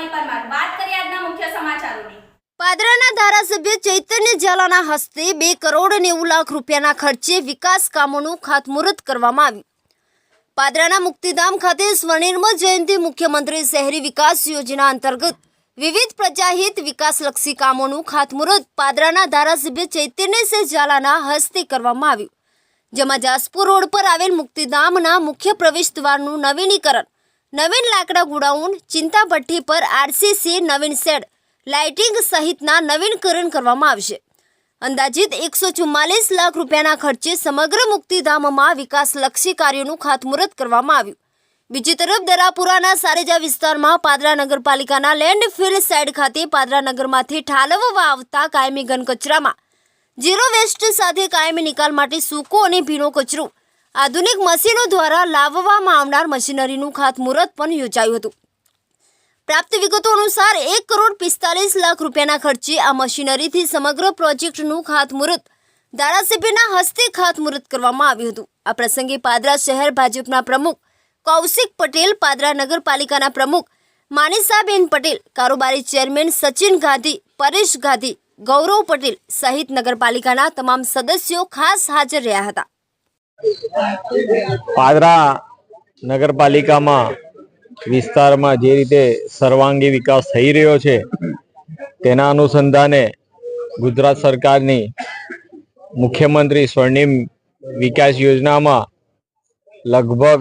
રૂપાલી પરમાર. વાત કરીએ આજના મુખ્ય સમાચારોની. પાદરાના ધારાસભ્ય ચૈતન્ય ઝાલાના હસ્તે બે કરોડ નેવું લાખ રૂપિયાના ખર્ચે વિકાસ કામોનું ખાતમુહૂર્ત કરવામાં આવ્યું. પાદરાના મુક્તિધામ ખાતે સ્વનિર્મળ જયંતિ મુખ્યમંત્રી શહેરી વિકાસ યોજના અંતર્ગત વિવિધ પ્રજાહિત વિકાસલક્ષી કામોનું ખાતમુહૂર્ત પાદરાના ધારાસભ્ય ચૈતન્યસિંહ ઝાલાના હસ્તે કરવામાં આવ્યું, જેમાં જાસપુર રોડ પર આવેલ મુક્તિધામના મુખ્ય પ્રવેશ દ્વારનું નવીનીકરણ નવીન લાકડા ગુડાઉન, ચિંતા ભઠ્ઠી પર આરસીસી નવીન શેડ, લાઇટિંગ સહિતના નવીનકરણ કરવામાં આવશે. અંદાજિત એકસો ચુમ્માલીસ લાખ રૂપિયાના ખર્ચે સમગ્ર મુક્તિધામમાં વિકાસલક્ષી કાર્યોનું ખાતમુહૂર્ત કરવામાં આવ્યું. બીજી તરફ દરાપુરાના સારેજા વિસ્તારમાં પાદરા નગરપાલિકાના લેન્ડફિલ સાઇડ ખાતે પાદરા નગરમાંથી ઠાલવવા આવતા કાયમી ઘન કચરામાં ઝીરો વેસ્ટ સાથે કાયમી નિકાલ માટે સૂકો અને ભીનો કચરો આધુનિક મશીનો દ્વારા લાવવામાં આવનાર મશીનરીનું ખાતમુહૂર્ત પણ યોજાયું હતું. પ્રાપ્ત વિગતો અનુસાર એક કરોડ પિસ્તાલીસ લાખ રૂપિયાના ખર્ચે આ મશીનરીથી સમગ્ર પ્રોજેક્ટનું ખાતમુહૂર્ત ધારાસભ્યના હસ્તે ખાતમુહૂર્ત કરવામાં આવ્યું હતું. આ પ્રસંગે પાદરા શહેર ભાજપના પ્રમુખ કૌશિક પટેલ, પાદરા નગરપાલિકાના પ્રમુખ માનીસાબેન પટેલ, કારોબારી ચેરમેન સચિન ગાંધી, પરેશ ગાંધી, ગૌરવ પટેલ સહિત નગરપાલિકાના તમામ સદસ્યો ખાસ હાજર રહ્યા હતા. પાદરા નગરપાલિકામાં વિસ્તારમાં જે રીતે સર્વાંગી વિકાસ થઈ રહ્યો છે, તેના અનુસંધાને ગુજરાત સરકારની મુખ્યમંત્રી સ્વર્ણિમ વિકાસ યોજનામાં લગભગ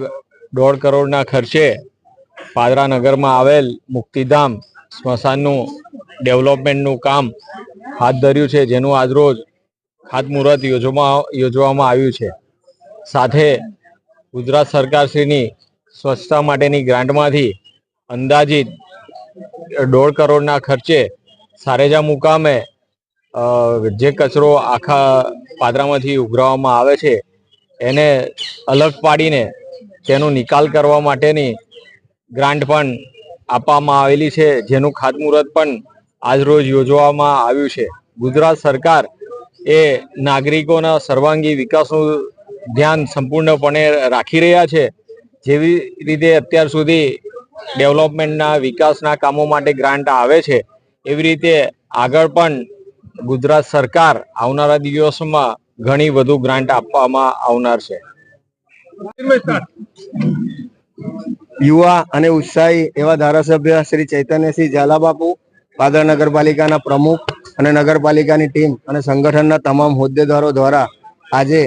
દોઢ કરોડના ખર્ચે પાદરા નગરમાં આવેલ મુક્તિધામ સ્મશાનનું ડેવલપમેન્ટનું કામ હાથ ધર્યું છે, જેનું આજરોજ ખાતમુહૂર્ત યોજવામાં યોજવામાં આવ્યું છે. સાથે ગુજરાત સરકારશ્રીની સ્વચ્છતા માટેની ગ્રાન્ટમાંથી અંદાજિત દોઢ કરોડના ખર્ચે સારેજા મુકામે જે કચરો આખા પાદરામાંથી ઉઘરાવવામાં આવે છે, એને અલગ પાડીને તેનો નિકાલ કરવા માટેની ગ્રાન્ટ પણ આપવામાં આવેલી છે, જેનું ખાતમુહૂર્ત પણ આજરોજ યોજવામાં આવ્યું છે. ગુજરાત સરકાર એ નાગરિકોના સર્વાંગી વિકાસનું ધ્યાન સંપૂર્ણપણે રાખી રહ્યા છે. જેવી રીતે અત્યાર સુધી ડેવલપમેન્ટના, વિકાસના કામો માટે ગ્રાન્ટ આવે છે, એવી રીતે આગળ પણ ગુજરાત સરકાર આવનારા દિવસોમાં ઘણી વધુ ગ્રાન્ટ આપવામાં આવનાર છે. યુવા અને ઉત્સાહી એવા ધારાસભ્ય શ્રી ચૈતન્યસિંહ ઝાલાબાપુ, પાદર નગરપાલિકાના પ્રમુખ અને નગરપાલિકાની ટીમ અને સંગઠનના તમામ હોદ્દેદારો દ્વારા આજે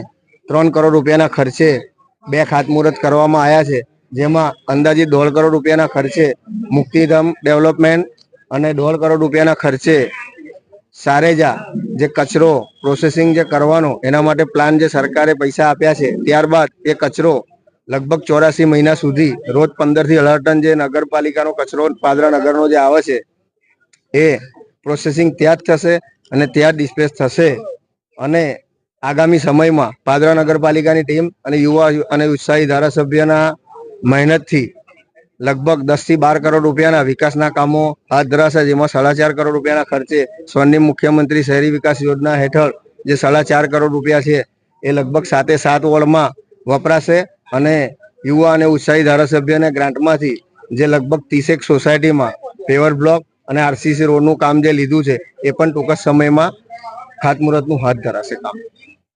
ત્રણ કરોડ રૂપિયાના ખર્ચે બે ખાતમુહૂર્ત કરવામાં આવ્યા છે, જેમાં અંદાજિત દોઢ કરોડ રૂપિયાના ખર્ચે મુક્તિધામ ડેવલપમેન્ટ અને દોઢ કરોડ રૂપિયાના ખર્ચે સારેજા જે કચરો પ્રોસેસિંગ જે કરવાનો એના માટે પ્લાન જે સરકારે પૈસા આપ્યા છે, ત્યારબાદ એ કચરો લગભગ ચોરાસી મહિના સુધી રોજ પંદરથી અઢાર ટન જે નગરપાલિકાનો કચરો, પાદરા નગરનો જે આવે છે, એ પ્રોસેસિંગ ત્યાં જ થશે અને ત્યાં ડિસ્પેચ થશે. અને આગામી સમયમાં પાદરા નગરપાલિકાની ટીમ અને યુવા અને ઉત્સાહી ધારાસભ્યના મહેનતથી લગભગ દસથી બાર કરોડ રૂપિયાના વિકાસના કામો હાથ ધરાશે, જેમાં સાડા ચાર કરોડ રૂપિયાના ખર્ચે સ્વર્ણિમ મુખ્યમંત્રી શહેરી વિકાસ યોજના હેઠળ જે સાડા ચાર કરોડ રૂપિયા છે, એ લગભગ સાતે સાત વોર્ડમાં વપરાશે અને યુવા અને ઉત્સાહી ધારાસભ્યને ગ્રાન્ટમાંથી જે લગભગ ત્રીસેક સોસાયટીમાં પેવર બ્લોક અને આરસીસી રોડનું કામ જે લીધું છે, એ પણ ટૂંક સમયમાં ખાતમુહૂર્તનું હાથ ધરાશે કામ.